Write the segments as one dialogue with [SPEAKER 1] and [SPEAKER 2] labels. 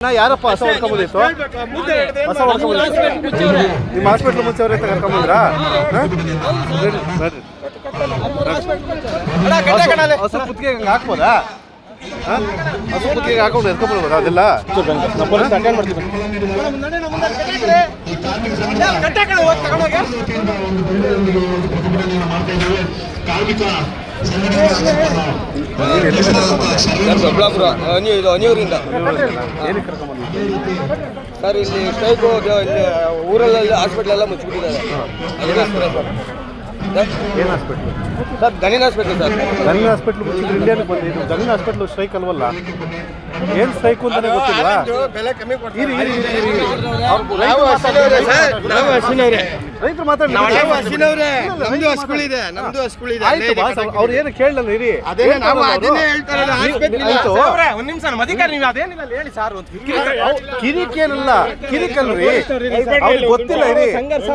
[SPEAKER 1] ನಾ ಯಾರಪ್ಪ ಹಸ ಹೊಡ್ಕೊಂಬಂದಿತ್ತು? ಹಸ ಹೊಡ್ಕೊಂಬಂದಿತ್ತು. ನಿಮ್ಮ ಹಾಸ್ಪಿಟ್ಲ್ ಮುಂಚೆ ಅವ್ರ ಕರ್ಕೊಂಬಂದ್ರಾ? ಹೊಸ ಕುತ್ತಿಗೆ ಹಂಗೆ ಹಾಕ್ಬೋದಾ? ಹಸು ಕುತ್ತಿಗೆ ಹಾಕೊಂಡು ಎತ್ಕೊಂಡ್ಬಿಡ್ಬೋದಾ ಅದೆಲ್ಲ? ಕಾರ್ಮಿಕ?
[SPEAKER 2] ಸರ್ ದೊಡ್ಡಬಳ್ಳಾಪುರ ಅನಿ ಇದು ಅನಿಯೂರಿಂದ ಸರ್ ಇಲ್ಲಿ ಸ್ಟ್ರೈಕು ಇಲ್ಲಿ ಊರಲ್ಲೆಲ್ಲ ಹಾಸ್ಪಿಟ್ಲೆಲ್ಲ ಮುಚ್ಚಿಬಿಟ್ಟಿದ್ದಾರೆ. ಅದಕ್ಕೋಸ್ಕರ ಸರ್.
[SPEAKER 1] ಏನು ಹಾಸ್ಪಿಟ್ಲು
[SPEAKER 2] ಸರ್ ಗಣಿನ ಹಾಸ್ಪಿಟ್ಲ್ ಸರ್.
[SPEAKER 1] ಇಂಡಿಯಾನಿಗೆ ಬಂದಿದ್ದು. ಹಾಸ್ಪಿಟ್ಲು ಸ್ಟ್ರೈಕ್ ಅಲ್ವಲ್ಲ? ಏನು ಸ್ಟ್ರೈಕ್ ಅಂತಾನೆ ಗೊತ್ತಿಲ್ವಾ? ಇರಿ ಇರಿ ಇರಿ ರೈತರು ಮಾತಾಡಿ ಆಯ್ತು ಬಾಸ್ ಅವ್ರು ಏನು ಕೇಳಲ್ಲ ಇರಿ ಕಿರಿಕೇನಲ್ಲ ಕಿರಿಕಲ್ರಿ. ಅವ್ರಿಗೆ ಗೊತ್ತಿಲ್ಲ ಇರಿ. ಸಂಘರ್ಷ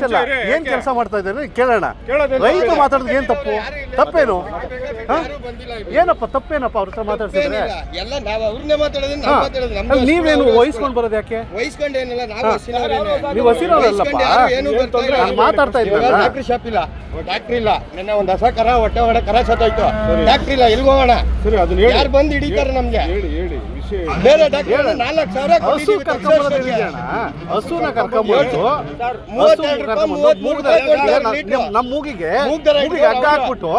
[SPEAKER 1] ಇಲ್ಲ ಏನ್ ಕೆಲಸ ಮಾಡ್ತಾ ಇದ್ದಾರೆ? ಕೇಳೋಣ. ರೈತ ಮಾತಾಡೋದು ಏನ್ ತಪ್ಪು? ತಪ್ಪೇನು? ಏನಪ್ಪ ತಪ್ಪೇನಪ್ಪ ಅವ್ರ ಹತ್ರ ಮಾತಾಡ್ಸಿದ್ರೆ
[SPEAKER 2] ಎಲ್ಲ ನಾವು ಅವ್ರನ್ನೇ ಮಾತಾಡೋದು. ನಾವು ಮಾತಾಡೋದು ನಮ್ದು
[SPEAKER 1] ಅಲ್ಲಿ ನೀವೇನು
[SPEAKER 2] ಹಸುಗಳು.
[SPEAKER 1] ವಹಿಸ್ಕೊಂಡು ಬರೋದು ಯಾಕೆ?
[SPEAKER 2] ವಹಿಸ್ಕೊಂಡು ಏನಿಲ್ಲ ನಾವು.
[SPEAKER 1] ನೀವು
[SPEAKER 2] ಯಾರು ಏನೂ
[SPEAKER 1] ಏನ್
[SPEAKER 2] ಬರ್ತಾ
[SPEAKER 1] ತೊಂದ್ರೆ? ನಾನು ಮಾತಾಡ್ತಾ ಇದ್ನಲ್ಲ.
[SPEAKER 2] ಡಾಕ್ಟ್ರಿ ಶಾಪ್ ಇಲ್ಲ. ಡಾಕ್ಟ್ರಿ ಇಲ್ಲ. ನೆನ್ನೆ ಒಂದು ಹೊಸ ಕರ ಹೊಟ್ಟೆ ಹೊಡೆ ಕರ ಸತ್ತೋಯ್ತು. ಡಾಕ್ಟ್ರಿ ಇಲ್ಲ ಎಲ್ಗ್ ಹೋಗೋಣ.
[SPEAKER 1] ಸರಿ ಅದನ್ನ
[SPEAKER 2] ಯಾರು ಬಂದು ಹಿಡಿತಾರೆ ನಮ್ಗೆ?
[SPEAKER 1] ಹೇಳಿ ಹೇಳಿ.
[SPEAKER 2] ಬೇರೆ ಡಾಕ್ಟರ್ ನಾಲ್ಕು ಸಾವಿರ
[SPEAKER 1] ಹಸು ಹಸುನ ನಮ್ಮ ಮೂಗಿಗೆ ಮೂಗಿಗೆ
[SPEAKER 2] ಹಿಡ್ದು
[SPEAKER 1] ಹಗ್ಗ ಹಾಕ್ಬಿಟ್ಟು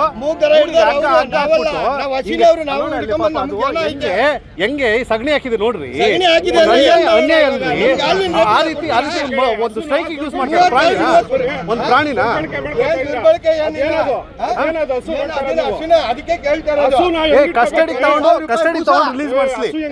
[SPEAKER 1] ಹೆಂಗೆ ಹೆಂಗೆ ಈ ಸಗಣಿ ಹಾಕಿದೆ ನೋಡ್ರಿ. ಅನ್ಯಾಯ? ಅಲ್ರಿ. ಆ ರೀತಿ ಆ ರೀತಿ ಒಂದು ಸ್ಟ್ರೈಕ್ ಯೂಸ್ ಮಾಡ್ತಾರೆ ಪ್ರಾಣಿನ ಒಂದು ಪ್ರಾಣಿನ
[SPEAKER 2] ಅದಕ್ಕೆ
[SPEAKER 1] ಕಸ್ಟಡಿ ತಗೊಂಡು ಕಸ್ಟಡಿ ತಗೊಂಡು ರಿಲೀಸ್ ಮಾಡಿಸ್ಲಿ.